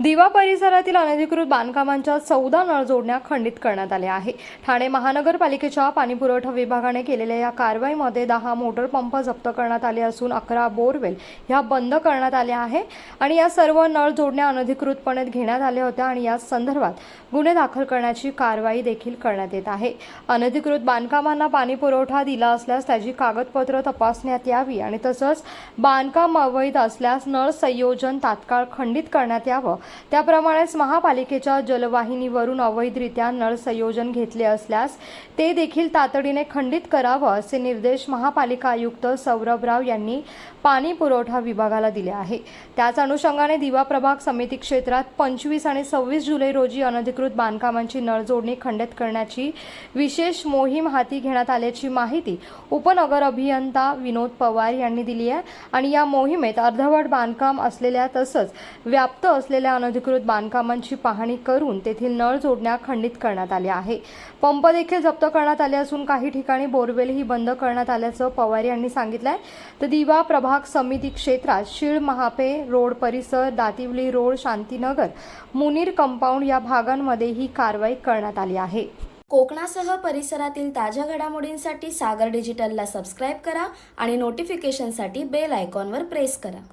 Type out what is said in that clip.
दिवा परिसरातील अनधिकृत बांधकामांच्या चौदा नळ जोडण्या खंडित करण्यात आल्या आहे. ठाणे महानगरपालिकेच्या पाणीपुरवठा विभागाने केलेल्या या कारवाईमध्ये दहा मोटर पंप जप्त करण्यात आले असून अकरा बोरवेल ह्या बंद करण्यात आल्या आहे आणि या सर्व नळ जोडण्या अनधिकृतपणे घेण्यात आल्या होत्या आणि या संदर्भात गुन्हे दाखल करण्याची कारवाई देखील करण्यात येत आहे. अनधिकृत बांधकामांना पाणी पुरवठा दिला असल्यास त्याची कागदपत्र तपासण्यात यावी आणि तसंच बांधकाम अवैध असल्यास नळ संयोजन तात्काळ खंडित करण्यात यावं त्याप्रमाणेच महापालिकेच्या जलवाहिनीवरून अवैधरित्या नळ संयोजन घेतले असल्यास ते देखील तातडीने खंडित करावं असे निर्देश महापालिका आयुक्त सौरभ राव यांनी पाणी पुरवठा विभागाला दिले आहे. त्याच अनुषंगाने दिवा प्रभाग समिती क्षेत्रात पंचवीस आणि सव्वीस जुलै रोजी अनधिकृत बांधकामांची नळजोडणी खंडित करण्याची विशेष मोहीम हाती घेण्यात आल्याची माहिती उपनगर अभियंता विनोद पवार यांनी दिली आहे. आणि या मोहिमेत अर्धवट बांधकाम असलेल्या तसंच व्याप्त असलेल्या अनधिकृत बांधकामांची पाहणी करून तेथील नळ जोडण्या खंडित करण्यात आल्या आहे. पंप देखील जप्त करण्यात आले असून काही ठिकाणी बोरवेलही बंद करण्यात आल्याचं पवार यांनी सांगितलं आहे तर दिवा प्रभाग समिती क्षेत्रात शीळ महापे रोड परिसर दातिवली रोड शांतीनगर मुनीर कंपाऊंड या भागांमध्ये ही कारवाई करण्यात आली आहे. कोकणासह परिसरातील ताज्या घडामोडींसाठी सागर डिजिटलला सबस्क्राईब करा आणि नोटिफिकेशनसाठी बेल आयकॉनवर प्रेस करा.